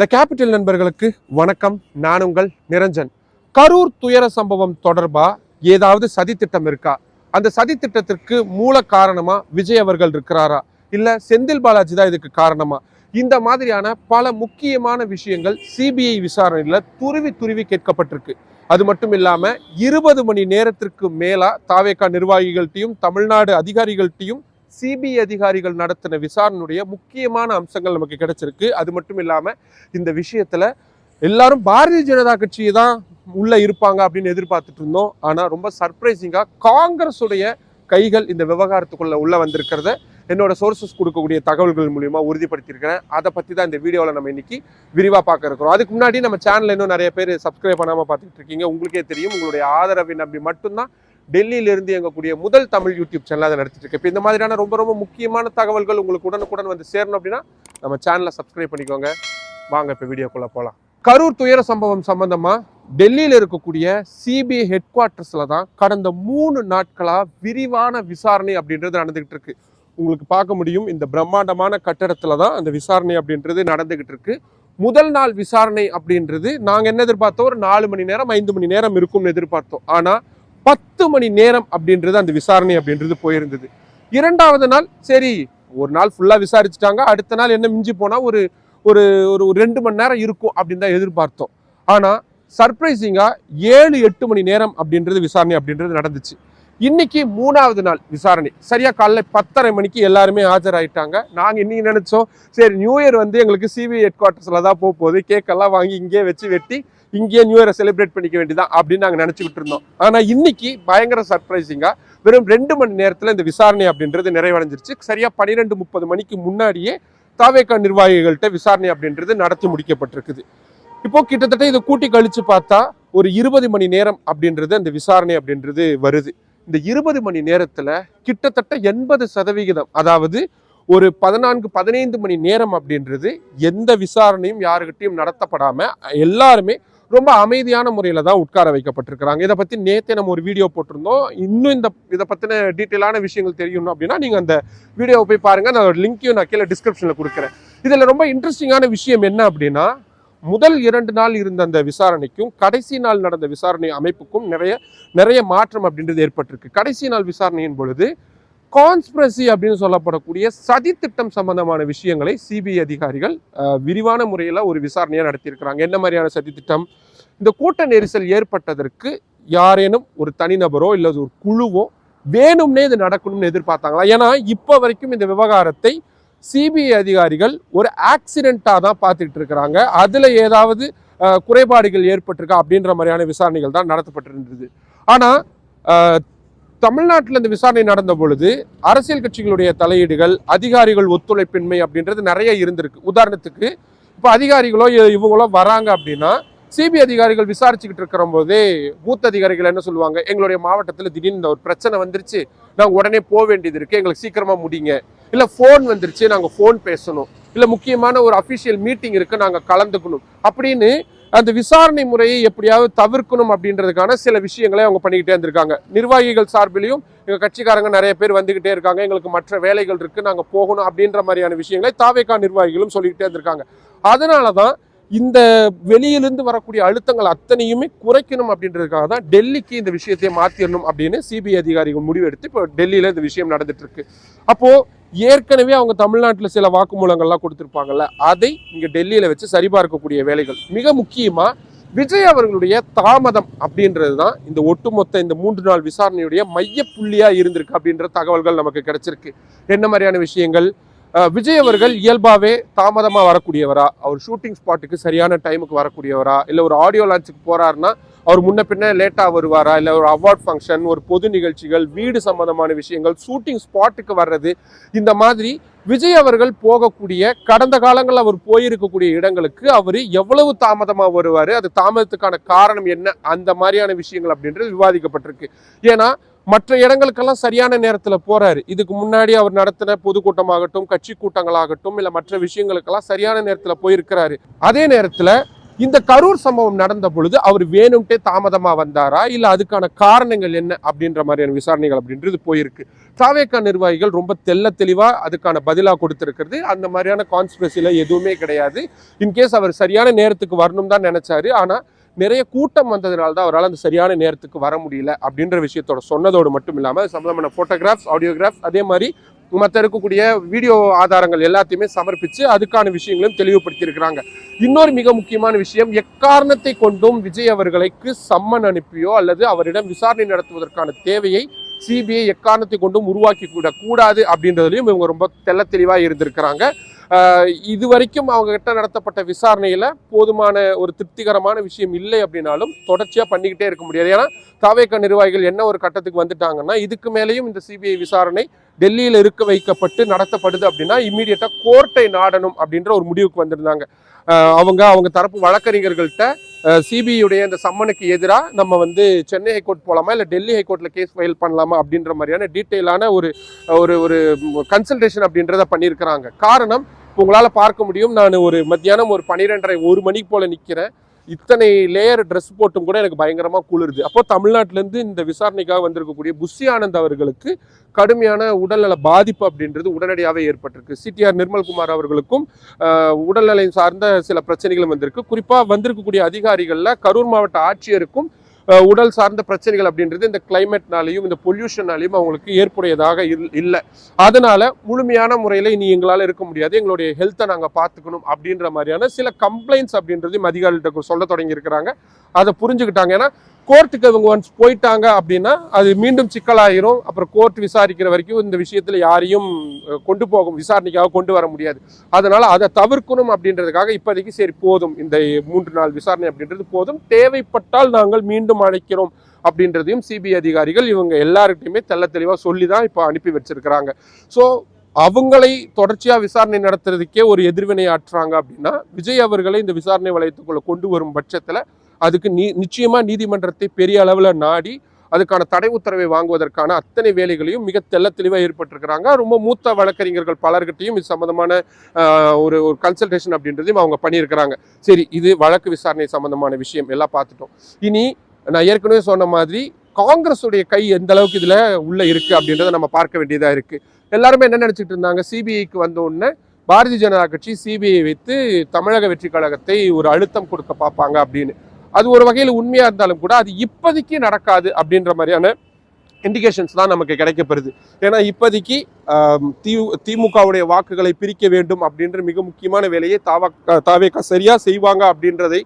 The capital நண்பர்களுக்கு வணக்கம். நான் உங்கள் நிரஞ்சன். கரூர் துயர சம்பவம் தொடர்பாக ஏதாவது சதித்திட்டம் இருக்கா? அந்த சதித்திட்டத்திற்கு மூல காரணமா விஜய் அவர்கள் இருக்கிறாரா? இல்ல செந்தில் பாலாஜி தான் இதுக்கு காரணமா? இந்த மாதிரியான பல முக்கியமான விஷயங்கள் சிபிஐ விசாரணையில் துருவி துருவி கேட்கப்பட்டிருக்கு. அது மட்டும் இல்லாம இருபது மணி நேரத்திற்கு மேலா தாவேகா நிர்வாகிகள்கிட்டையும் தமிழ்நாடு அதிகாரிகள்ட்டையும் சிபிஐ அதிகாரிகள் நடத்தின விசாரணையுடைய முக்கியமான அம்சங்கள் நமக்கு கிடைச்சிருக்கு. அது மட்டும் இல்லாமல் இந்த விஷயத்தில் எல்லாரும் பாரதிய ஜனதா கட்சியை தான் உள்ளே இருப்பாங்க அப்படின்னு எதிர்பார்த்துட்டு இருந்தோம். ஆனால் ரொம்ப சர்ப்ரைசிங்காக காங்கிரஸுடைய கைகள் இந்த விவகாரத்துக்குள்ளே உள்ளே வந்திருக்கிறத என்னோட சோர்சஸ் கொடுக்கக்கூடிய தகவல்கள் மூலிமா உறுதிப்படுத்தியிருக்கிறேன். அதை பற்றி தான் இந்த வீடியோவில் நம்ம இன்னைக்கு விரிவாக பார்க்க இருக்கிறோம். அதுக்கு முன்னாடி நம்ம சேனல் இன்னும் நிறைய பேர் சப்ஸ்கிரைப் பண்ணாமல் பார்த்துட்டு இருக்கீங்க. உங்களுக்கே தெரியும். உங்களுடைய ஆதரவை நம்பி மட்டும்தான் டெல்லியிலிருந்து எங்கக்கூடிய முதல் தமிழ் யூடியூப் சேனல் அதை நடத்திட்டு இருக்கு இப்போ இந்த மாதிரியான ரொம்ப ரொம்ப முக்கியமான தகவல்கள் உங்களுக்கு உடனுக்குடன் வந்து சேரணும் அப்படின்னா நம்ம சேனலை சப்ஸ்கிரைப் பண்ணிக்கோங்க. வாங்க இப்போ வீடியோக்குள்ளே போகலாம் கரூர் துயர சம்பவம் சம்பந்தமாக டெல்லியில் இருக்கக்கூடிய சிபிஐ ஹெட் குவார்ட்டர்ஸில் தான் கடந்த மூணு நாட்களாக விரிவான விசாரணை அப்படின்றது நடந்துகிட்டு இருக்கு. உங்களுக்கு பார்க்க முடியும் இந்த பிரம்மாண்டமான கட்டடத்தில் தான் அந்த விசாரணை அப்படின்றது நடந்துகிட்டு இருக்கு. முதல் நாள் விசாரணை அப்படின்றது நாங்கள் என்ன எதிர்பார்த்தோம்? ஒரு நாலு மணி நேரம் ஐந்து மணி நேரம் இருக்கும்னு எதிர்பார்த்தோம். ஆனால் பத்து மணி நேரம் அப்படின்றது அந்த விசாரணை அப்படின்றது போயிருந்தது. இரண்டாவது நாள் சரி ஒரு நாள் ஃபுல்லாக விசாரிச்சுட்டாங்க. அடுத்த நாள் என்ன மிஞ்சி போனால் ஒரு ஒரு ஒரு ஒரு ரெண்டு மணி நேரம் இருக்கும் அப்படின்னு தான் எதிர்பார்த்தோம். ஆனால் சர்ப்ரைசிங்காக ஏழு எட்டு மணி நேரம் அப்படின்றது விசாரணை அப்படின்றது நடந்துச்சு. இன்னைக்கு மூணாவது நாள் விசாரணை. சரியா காலைல பத்தரை மணிக்கு எல்லாருமே ஆஜராயிட்டாங்க. நாங்க இன்னைக்கு நினைச்சோம் சரி நியூ இயர் வந்து எங்களுக்கு சிபிஐ ஹெட் குவார்டர்ஸ்ல தான் போக போகுது. கேக் எல்லாம் வாங்கி இங்கேயே வச்சு வெட்டி இங்கேயே நியூ இயரை செலிப்ரேட் பண்ணிக்க வேண்டியதான் அப்படின்னு நாங்க நினைச்சுக்கிட்டு இருந்தோம். ஆனா இன்னைக்கு பயங்கர சர்ப்ரைசிங்கா வெறும் ரெண்டு மணி நேரத்துல இந்த விசாரணை அப்படின்றது நிறைவடைஞ்சிருச்சு. சரியா பன்னிரெண்டு முப்பது மணிக்கு முன்னாடியே தாவேக்கா நிர்வாகிகள்கிட்ட விசாரணை அப்படின்றது நடத்தி முடிக்கப்பட்டிருக்குது. இப்போ கிட்டத்தட்ட இதை கூட்டி கழிச்சு பார்த்தா ஒரு இருபது மணி நேரம் அப்படின்றது அந்த விசாரணை அப்படின்றது வருது. இந்த இருபது மணி நேரத்தில் கிட்டத்தட்ட எண்பது சதவிகிதம் அதாவது ஒரு பதினான்கு பதினைந்து மணி நேரம் அப்படின்றது எந்த விசாரணையும் யாருக்கிட்டையும் நடத்தப்படாமல் எல்லாருமே ரொம்ப அமைதியான முறையில் தான் உட்கார வைக்கப்பட்டிருக்கிறாங்க. இதை பற்றி நேற்றே நம்ம ஒரு வீடியோ போட்டிருந்தோம். இன்னும் இந்த இதை பற்றின டீட்டெயிலான விஷயங்கள் தெரியணும் அப்படின்னா நீங்கள் அந்த வீடியோவை போய் பாருங்கள் நான் லிங்க்கையும் நான் கீழே டிஸ்கிரிப்ஷனில் கொடுக்குறேன். இதில் ரொம்ப இன்ட்ரெஸ்டிங்கான விஷயம் என்ன அப்படின்னா முதல் இரண்டு நாள் இருந்த அந்த விசாரணைக்கும் கடைசி நாள் நடந்த விசாரணை அமைப்புக்கும் நிறைய நிறைய மாற்றம் அப்படின்றது ஏற்பட்டிருக்கு. கடைசி நாள் விசாரணையின் பொழுது கான்ஸ்பிரசி அப்படின்னு சொல்லப்படக்கூடிய சதித்திட்டம் சம்பந்தமான விஷயங்களை சிபிஐ அதிகாரிகள் விரிவான முறையில் ஒரு விசாரணையாக நடத்தியிருக்கிறாங்க. என்ன மாதிரியான சதித்திட்டம் இந்த கூட்ட நெரிசல் ஏற்பட்டதற்கு யாரேனும் ஒரு தனிநபரோ இல்லை ஒரு குழுவோ வேணும்னே இது நடக்கணும்னு எதிர்பார்த்தாங்களா? ஏன்னா இப்போ வரைக்கும் இந்த விவகாரத்தை சிபிஐ அதிகாரிகள் ஒரு ஆக்சிடெண்ட்டாக தான் பார்த்துட்டு இருக்கிறாங்க. அதில் ஏதாவது குறைபாடுகள் ஏற்பட்டிருக்கா அப்படின்ற மாதிரியான விசாரணைகள் தான் நடத்தப்பட்டிருந்தது. ஆனால் தமிழ்நாட்டில் இந்த விசாரணை நடந்த பொழுது அரசியல் கட்சிகளுடைய தலையீடுகள் அதிகாரிகள் ஒத்துழைப்பின்மை அப்படின்றது நிறைய இருந்திருக்கு. உதாரணத்துக்கு இப்போ அதிகாரிகளோ இ- இவங்களோ வராங்க அப்படின்னா சிபிஐ அதிகாரிகள் விசாரிச்சுக்கிட்டு இருக்கிற போதே மூத்த அதிகாரிகள் என்ன சொல்லுவாங்க? எங்களுடைய மாவட்டத்தில் திடீர்னு இந்த ஒரு பிரச்சனை வந்துருச்சு. நாங்கள் உடனே போக வேண்டியது இருக்கு. எங்களுக்கு சீக்கிரமாக முடிங்க. இல்லை ஃபோன் வந்துருச்சு நாங்கள் ஃபோன் பேசணும். இல்லை முக்கியமான ஒரு அஃபிஷியல் மீட்டிங் இருக்குது நாங்கள் கலந்துக்கணும். அப்படின்னு அந்த விசாரணை முறையை எப்படியாவது தவிர்க்கணும் அப்படின்றதுக்கான சில விஷயங்களை அவங்க பண்ணிக்கிட்டே இருந்திருக்காங்க. நிர்வாகிகள் சார்பிலையும் எங்கள் கட்சிக்காரங்க நிறைய பேர் வந்துக்கிட்டே இருக்காங்க. எங்களுக்கு மற்ற வேலைகள் இருக்குது நாங்கள் போகணும் அப்படின்ற மாதிரியான விஷயங்களை தாவேக்கா நிர்வாகிகளும் சொல்லிக்கிட்டே இருந்திருக்காங்க. அதனால தான் இந்த வெளியிலிருந்து வரக்கூடிய அழுத்தங்கள் அத்தனையுமே குறைக்கணும் அப்படின்றதுக்காக தான் டெல்லிக்கு இந்த விஷயத்தை மாற்றிடணும் அப்படின்னு சிபிஐ அதிகாரிகள் முடிவெடுத்து இப்போ டெல்லியில் இந்த விஷயம் நடந்துட்டு இருக்கு. அப்போது ஏற்கனவே அவங்க தமிழ்நாட்டில் சில வாக்குமூலங்கள்லாம் கொடுத்துருப்பாங்கல்ல அதை இங்கே டெல்லியில் வச்சு சரிபார்க்கக்கூடிய வேலைகள். மிக முக்கியமாக விஜய் அவர்களுடைய தாமதம் அப்படின்றது தான் இந்த ஒட்டுமொத்த இந்த மூன்று நாள் விசாரணையுடைய மையப்புள்ளியாக இருந்திருக்கு அப்படின்ற தகவல்கள் நமக்கு கிடைச்சிருக்கு. என்ன மாதிரியான விஷயங்கள்? விஜய் அவர்கள் இயல்பாகவே தாமதமாக வரக்கூடியவரா? அவர் ஷூட்டிங் ஸ்பாட்டுக்கு சரியான டைமுக்கு வரக்கூடியவரா? இல்லை ஒரு ஆடியோ லான்ச்சுக்கு போகிறாருன்னா அவர் முன்ன பின்ன லேட்டாக வருவாரா? இல்லை ஒரு அவார்ட் ஃபங்க்ஷன் ஒரு பொது நிகழ்ச்சிகள் வீடு சம்பந்தமான விஷயங்கள் ஷூட்டிங் ஸ்பாட்டுக்கு வர்றது இந்த மாதிரி விஜய் அவர்கள் போகக்கூடிய கடந்த காலங்களில் அவர் போயிருக்கக்கூடிய இடங்களுக்கு அவர் எவ்வளவு தாமதமாக வருவார்? அது தாமதத்துக்கான காரணம் என்ன? அந்த மாதிரியான விஷயங்கள் அப்படின்றது விவாதிக்கப்பட்டிருக்கு. ஏன்னா மற்ற இடங்களுக்கெல்லாம் சரியான நேரத்தில் போறாரு. இதுக்கு முன்னாடி அவர் நடத்தின பொதுக்கூட்டமாகட்டும் கட்சி கூட்டங்களாகட்டும் இல்லை மற்ற விஷயங்களுக்கெல்லாம் சரியான நேரத்தில் போயிருக்கிறாரு. அதே நேரத்தில் இந்த கரூர் சம்பவம் நடந்த பொழுது அவர் வேணும்ட்டே தாமதமா வந்தாரா? இல்ல அதுக்கான காரணங்கள் என்ன? அப்படின்ற மாதிரியான விசாரணைகள் அப்படின்றது போயிருக்கு. தாவேக்கா நிர்வாகிகள் ரொம்ப தெள்ள தெளிவா அதுக்கான பதிலா கொடுத்திருக்கிறது. அந்த மாதிரியான கான்ஸ்பிரசில எதுவுமே கிடையாது. இன்கேஸ் அவர் சரியான நேரத்துக்கு வரணும் தான் நினைச்சாரு. ஆனா நிறைய கூட்டம் வந்ததுனால தான் அவரால் அந்த சரியான நேரத்துக்கு வர முடியல அப்படின்ற விஷயத்தோட சொன்னதோடு மட்டும் இல்லாமல் சம்பந்தமான ஃபோட்டோகிராஃப்ஸ் ஆடியோகிராஃப்ஸ் அதே மாதிரி மற்ற இருக்கக்கூடிய வீடியோ ஆதாரங்கள் எல்லாத்தையுமே சமர்ப்பித்து அதுக்கான விஷயங்களும் தெளிவுபடுத்தியிருக்கிறாங்க. இன்னொரு மிக முக்கியமான விஷயம் எக்காரணத்தை கொண்டும் விஜய் அவர்களுக்கு சம்மன் அனுப்பியோ அல்லது அவரிடம் விசாரணை நடத்துவதற்கான தேவையை சிபிஐ எக்காரணத்தை கொண்டும் உருவாக்கி கூடாது அப்படின்றதுலையும் இவங்க ரொம்ப தெள்ள தெளிவாக இருந்திருக்கிறாங்க. இது வரைக்கும் அவங்க கிட்ட நடத்தப்பட்ட விசாரணையில போதுமான ஒரு திருப்திகரமான விஷயம் இல்லை அப்படின்னாலும் தொடர்ச்சியா பண்ணிக்கிட்டே இருக்க முடியாது. ஏன்னா தாவேக்க நிர்வாகிகள் என்ன ஒரு கட்டத்துக்கு வந்துட்டாங்கன்னா இதுக்கு மேலேயும் இந்த சிபிஐ விசாரணை டெல்லியில் இருக்க வைக்கப்பட்டு நடத்தப்படுது அப்படின்னா இம்மீடியட்டா கோர்ட்டை நாடணும் அப்படின்ற ஒரு முடிவுக்கு வந்திருந்தாங்க. அவங்க அவங்க தரப்பு வழக்கறிஞர்கள்ட்ட சிபிஐடைய இந்த சம்மனுக்கு எதிராக நம்ம வந்து சென்னை ஹைகோர்ட் போகலாமா இல்லை டெல்லி ஹைகோர்ட்டில் கேஸ் ஃபைல் பண்ணலாமா அப்படின்ற மாதிரியான டீட்டெயிலான ஒரு ஒரு ஒரு கன்சல்டேஷன் அப்படின்றத பண்ணியிருக்கிறாங்க. காரணம் உங்களால் பார்க்க முடியும். நான் ஒரு மத்தியானம் ஒரு பன்னிரெண்டரை ஒரு மணிக்கு போல் நிற்கிறேன் இத்தனை லேயர் ட்ரெஸ் போட்டும் கூட எனக்கு பயங்கரமாக குளிருது. அப்போ தமிழ்நாட்டிலேருந்து இந்த விசாரணைக்காக வந்திருக்கக்கூடிய புஷி ஆனந்த் அவர்களுக்கு கடுமையான உடல்நல பாதிப்பு அப்படின்றது உடனடியாகவே ஏற்பட்டிருக்கு. சிடிஆர் நிர்மல்குமார் அவர்களுக்கும் ஆஹ், உடல்நலை சார்ந்த சில பிரச்சனைகளும் வந்திருக்கு. குறிப்பாக வந்திருக்கக்கூடிய அதிகாரிகளில் கரூர் மாவட்ட ஆட்சியருக்கும் உடல் சார்ந்த பிரச்சனைகள் அப்படின்றது இந்த கிளைமேட்னாலையும் இந்த பொல்யூஷனாலையும் அவங்களுக்கு ஏற்புடையதாக இல்லை. அதனால முழுமையான முறையில் இனி எங்களால் இருக்க முடியாது. எங்களுடைய ஹெல்த்தை நாங்கள் பார்த்துக்கணும் அப்படின்ற மாதிரியான சில கம்ப்ளைண்ட்ஸ் அப்படின்றதையும் அதிகாரிகிட்ட சொல்ல தொடங்கியிருக்கிறாங்க. அதை புரிஞ்சுக்கிட்டாங்க. ஏன்னா கோர்ட்டுக்கு இவங்க ஒன்ஸ் போயிட்டாங்க அப்படின்னா அது மீண்டும் சிக்கலாயிரும். அப்புறம் கோர்ட் விசாரிக்கிற வரைக்கும் இந்த விஷயத்தில் யாரையும் கொண்டு போகும் விசாரணைக்காக கொண்டு வர முடியாது. அதனால் அதை தவிர்க்கணும் அப்படின்றதுக்காக இப்போதைக்கு சரி போதும். இந்த மூன்று நாள் விசாரணை அப்படின்றது போதும். தேவைப்பட்டால் நாங்கள் மீண்டும் அழைக்கிறோம் அப்படின்றதையும் சிபிஐ அதிகாரிகள் இவங்க எல்லாருக்கிட்டையுமே தெல்ல தெளிவாக சொல்லி தான் இப்போ அனுப்பி வச்சிருக்கிறாங்க. ஸோ அவங்களை தொடர்ச்சியாக விசாரணை நடத்துறதுக்கே ஒரு எதிர்வினை ஆற்றுறாங்க அப்படின்னா விஜய் அவர்களை இந்த விசாரணை வளையத்துக்குள்ளே கொண்டு வரும் பட்சத்தில் அதுக்கு நீ நிச்சயமா நீதிமன்றத்தை பெரிய அளவில் நாடி அதுக்கான தடை உத்தரவை வாங்குவதற்கான அத்தனை வேலைகளையும் மிக தெல்ல தெளிவாக ஏற்பட்டிருக்கிறாங்க. ரொம்ப மூத்த வழக்கறிஞர்கள் பலர்கிட்டையும் இது சம்பந்தமான ஒரு ஒரு கன்சல்டேஷன் அப்படின்றதையும் அவங்க பண்ணியிருக்கிறாங்க. சரி இது வழக்கு விசாரணை சம்பந்தமான விஷயம். எல்லாம் பார்த்துட்டோம். இனி நான் ஏற்கனவே சொன்ன மாதிரி காங்கிரஸுடைய கை எந்த அளவுக்கு இதில் உள்ளே இருக்குது அப்படின்றத நம்ம பார்க்க வேண்டியதாக இருக்குது எல்லாருமே என்ன நினைச்சிட்டு இருந்தாங்க? சிபிஐக்கு வந்த உடனே பாரதிய ஜனதா கட்சி சிபிஐ வைத்து தமிழக வெற்றி கழகத்தை ஒரு அழுத்தம் கொடுக்க பார்ப்பாங்க அப்படின்னு. அது ஒரு வகையில் உண்மையாக இருந்தாலும் கூட அது இப்போதைக்கு நடக்காது அப்படின்ற மாதிரியான இண்டிகேஷன்ஸ் தான் நமக்கு கிடைக்கப்பெறுது. ஏன்னா இப்போதைக்கு தி திமுகவுடைய வாக்குகளை பிரிக்க வேண்டும் அப்படின்ற மிக முக்கியமான வேலையை தாவா தாவேக்கா சரியாக செய்வாங்க அப்படின்றதை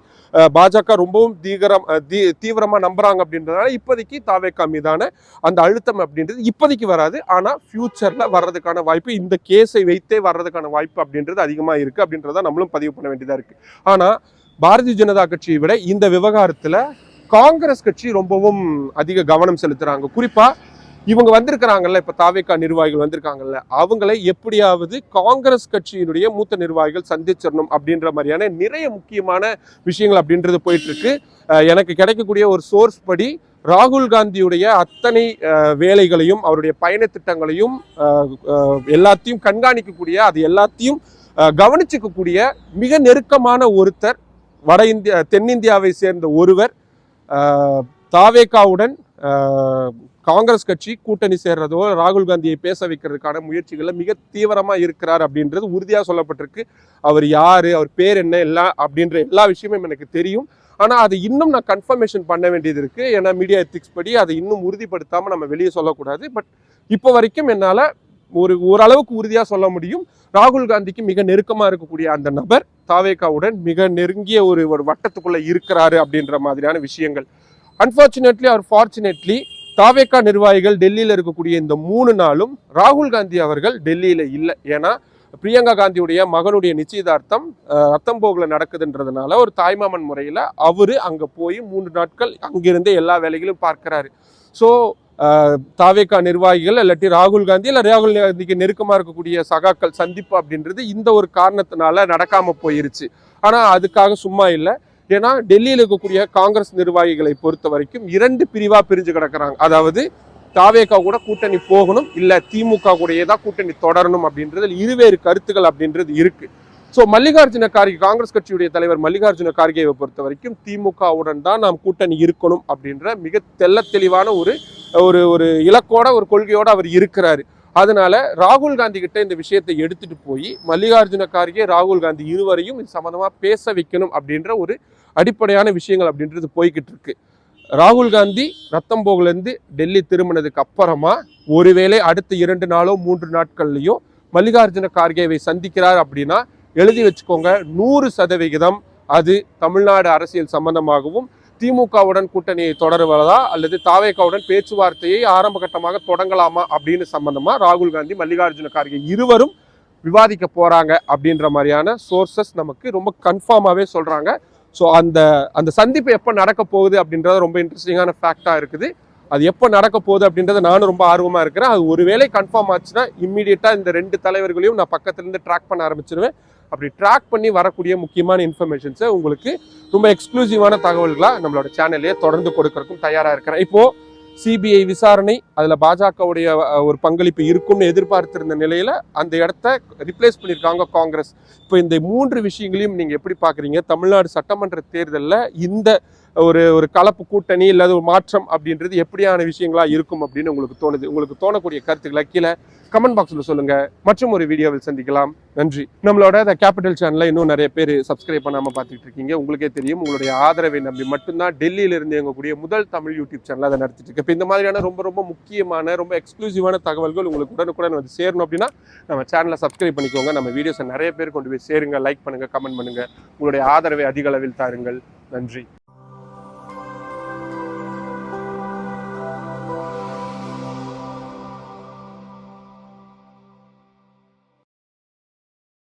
பாஜக ரொம்பவும் தீவிரம் தீ- தீவிரமாக நம்புகிறாங்க அப்படின்றதுனால இப்போதைக்கு தாவேக்கா மீதான அந்த அழுத்தம் அப்படின்றது இப்போதைக்கு வராது. ஆனால் ஃப்யூச்சரில் வர்றதுக்கான வாய்ப்பு இந்த கேஸை வைத்தே வர்றதுக்கான வாய்ப்பு அப்படின்றது அதிகமாக இருக்குது அப்படின்றத நம்மளும் பதிவு பண்ண வேண்டியதாக இருக்குது ஆனால் பாரதிய ஜனதா கட்சியை விட இந்த விவகாரத்தில் காங்கிரஸ் கட்சி ரொம்பவும் அதிக கவனம் செலுத்துகிறாங்க குறிப்பாக இவங்க வந்திருக்கிறாங்கல்ல இப்போ தாவேக்கா நிர்வாகிகள் வந்திருக்காங்கல்ல அவங்களை எப்படியாவது காங்கிரஸ் கட்சியினுடைய மூத்த நிர்வாகிகள் சந்திச்சிடணும் அப்படின்ற மாதிரியான நிறைய முக்கியமான விஷயங்கள் அப்படின்றது போயிட்டு இருக்கு எனக்கு கிடைக்கக்கூடிய ஒரு சோர்ஸ் படி ராகுல் காந்தியுடைய அத்தனை வேலைகளையும் அவருடைய பயணத்திட்டங்களையும் எல்லாத்தையும் கண்காணிக்கக்கூடிய அது எல்லாத்தையும் கவனிச்சுக்கக்கூடிய மிக நெருக்கமான ஒருத்தர் வட இந்தியா தென்னிந்தியாவை சேர்ந்த ஒருவர் தாவேகாவுடன் காங்கிரஸ் கட்சி கூட்டணி சேர்றதோ ராகுல் காந்தியை பேச வைக்கிறதுக்கான முயற்சிகளில் மிக தீவிரமாக இருக்கிறார் அப்படின்றது உறுதியாக சொல்லப்பட்டிருக்கு. அவர் யார் அவர் பேர் என்ன எல்லாம் அப்படின்ற எல்லா விஷயமும் எனக்கு தெரியும். ஆனால் அது இன்னும் நான் கன்ஃபர்மேஷன் பண்ண வேண்டியது இருக்குது ஏன்னா மீடியா எத்திக்ஸ் படி அதை இன்னும் உறுதிப்படுத்தாமல் நம்ம வெளியே சொல்லக்கூடாது. பட் இப்போ வரைக்கும் என்னால் ஒரு ஓரளவுக்கு உறுதியாக சொல்ல முடியும். ராகுல் காந்திக்கு மிக நெருக்கமாக இருக்கக்கூடிய அந்த நபர் தாவேகாவுடன் மிக நெருங்கிய ஒரு ஒரு வட்டத்துக்குள்ள இருக்கிறாரு அப்படின்ற மாதிரியான விஷயங்கள். அன்பார்ச்சுனேட்லி ஆர் ஃபார்ச்சுனேட்லி தாவேகா நிர்வாகிகள் டெல்லியில் இருக்கக்கூடிய இந்த மூணு நாளும் ராகுல் காந்தி அவர்கள் டெல்லியில் இல்லை. ஏன்னா பிரியங்கா காந்தியுடைய மகனுடைய நிச்சயதார்த்தம் ரத்தம் ரத்தம்போகுல நடக்குதுன்றதுனால ஒரு தாய்மாமன் முறையில் அவர் அங்கே போய் மூன்று நாட்கள் அங்கிருந்தே எல்லா வேலைகளும் பார்க்கிறாரு. ஸோ தாவேகா நிர்வாகிகள் இல்லாட்டி ராகுல் காந்தி இல்லை ராகுல் காந்திக்கு நெருக்கமாக இருக்கக்கூடிய சகாக்கள் சந்திப்பு அப்படின்றது இந்த ஒரு காரணத்தினால நடக்காமல் போயிருச்சு. ஆனால் அதுக்காக சும்மா இல்லை. ஏன்னா டெல்லியில் இருக்கக்கூடிய காங்கிரஸ் நிர்வாகிகளை பொறுத்த வரைக்கும் இரண்டு பிரிவாக பிரிஞ்சு கிடக்குறாங்க. அதாவது தாவேகா கூட கூட்டணி போகணும் இல்லை திமுக கூடயே தான் கூட்டணி தொடரணும் அப்படின்றதில் இருவேறு கருத்துக்கள் அப்படின்றது இருக்குது ஸோ மல்லிகார்ஜுன கார்கே காங்கிரஸ் கட்சியுடைய தலைவர் மல்லிகார்ஜுன கார்கேவை பொறுத்த வரைக்கும் திமுகவுடன் தான் நாம் கூட்டணி இருக்கணும் அப்படின்ற மிக தெல்ல தெளிவான ஒரு ஒரு ஒரு இலக்கோட ஒரு கொள்கையோட அவர் இருக்கிறாரு. அதனால ராகுல் காந்தி கிட்ட இந்த விஷயத்தை எடுத்துட்டு போய் மல்லிகார்ஜுன கார்கே ராகுல் காந்தி இருவரையும் இது சம்மந்தமாக பேச வைக்கணும் அப்படின்ற ஒரு அடிப்படையான விஷயங்கள் அப்படின்றது போய்கிட்டு இருக்கு. ராகுல் காந்தி ரத்தம்போகுலேருந்து டெல்லி திரும்பினதுக்கு அப்புறமா ஒருவேளை அடுத்த இரண்டு நாளோ மூன்று நாட்கள்லையும் மல்லிகார்ஜுன கார்கேவை சந்திக்கிறார் அப்படின்னா எழுதி வச்சுக்கோங்க. நூறு சதவிகிதம் அது தமிழ்நாடு அரசியல் சம்பந்தமாகவும் திமுகவுடன் கூட்டணியை தொடருவதா அல்லது தாவேகாவுடன் பேச்சுவார்த்தையை ஆரம்ப கட்டமாக தொடங்கலாமா அப்படின்னு சம்பந்தமா ராகுல் காந்தி மல்லிகார்ஜுன கார்கே இருவரும் விவாதிக்க போறாங்க அப்படின்ற மாதிரியான சோர்சஸ் நமக்கு ரொம்ப கன்ஃபார்மாகவே சொல்றாங்க. ஸோ அந்த அந்த சந்திப்பு எப்போ நடக்க போகுது அப்படின்றது ரொம்ப இன்ட்ரெஸ்டிங்கான ஃபேக்டாக இருக்குது. அது எப்போ நடக்க போகுது அப்படின்றத நானும் ரொம்ப ஆர்வமாக இருக்கிறேன். அது ஒருவேளை கன்ஃபார்ம் ஆச்சுன்னா இம்மிடியட்டாக இந்த ரெண்டு தலைவர்களையும் நான் பக்கத்துலேருந்து ட்ராக் பண்ண ஆரம்பிச்சிருவேன். அப்படி ட்ராக் பண்ணி வரக்கூடிய முக்கியமான இன்ஃபர்மேஷன்ஸை உங்களுக்கு ரொம்ப எக்ஸ்க்ளூசிவான தகவல்களாக நம்மளோட சேனல்லே தொடர்ந்து கொடுக்கறதுக்கும் தயாராக இருக்கிறேன். இப்போது சிபிஐ விசாரணை அதில் பாஜகவுடைய ஒரு பங்களிப்பு இருக்கும்னு எதிர்பார்த்திருந்த நிலையில் அந்த இடத்த ரிப்ளேஸ் பண்ணியிருக்காங்க காங்கிரஸ். இப்போ இந்த மூன்று விஷயங்களையும் நீங்கள் எப்படி பார்க்குறீங்க? தமிழ்நாடு சட்டமன்ற தேர்தலில் இந்த ஒரு ஒரு கலப்பு கூட்டணி இல்லாத ஒரு மாற்றம் அப்படின்றது எப்படியான விஷயங்களா இருக்கும் அப்படின்னு உங்களுக்கு தோணுது? உங்களுக்கு தோணக்கூடிய கருத்துக்களை கீழே கமெண்ட் பாக்ஸில் சொல்லுங்க. மற்றும் ஒரு வீடியோவில் சந்திக்கலாம். நன்றி. நம்மளோட த கேபிட்டல் சேனலில் இன்னும் நிறைய பேர் சப்ஸ்கிரைப் பண்ணாமல் பார்த்துட்டு இருக்கீங்க. உங்களுக்கே தெரியும் உங்களுடைய ஆதரவை நம்பி மட்டும்தான் டெல்லியிலிருந்து இயங்கக்கூடிய முதல் தமிழ் யூடியூப் சேனல் அதை நடத்திட்டு இருக்கு. இப்போ இந்த மாதிரியான ரொம்ப ரொம்ப முக்கியமான ரொம்ப எக்ஸ்க்ளூசிவான தகவல்கள் உங்களுக்கு உடனுக்குடன் வந்து சேரணும் அப்படின்னா நம்ம சேனலை சப்ஸ்கிரைப் பண்ணிக்கோங்க. நம்ம வீடியோஸை நிறைய பேர் கொண்டு போய் சேருங்க லைக் பண்ணுங்கள் கமெண்ட் பண்ணுங்க. உங்களுடைய ஆதரவை அதிக அளவில் தாருங்கள். நன்றி.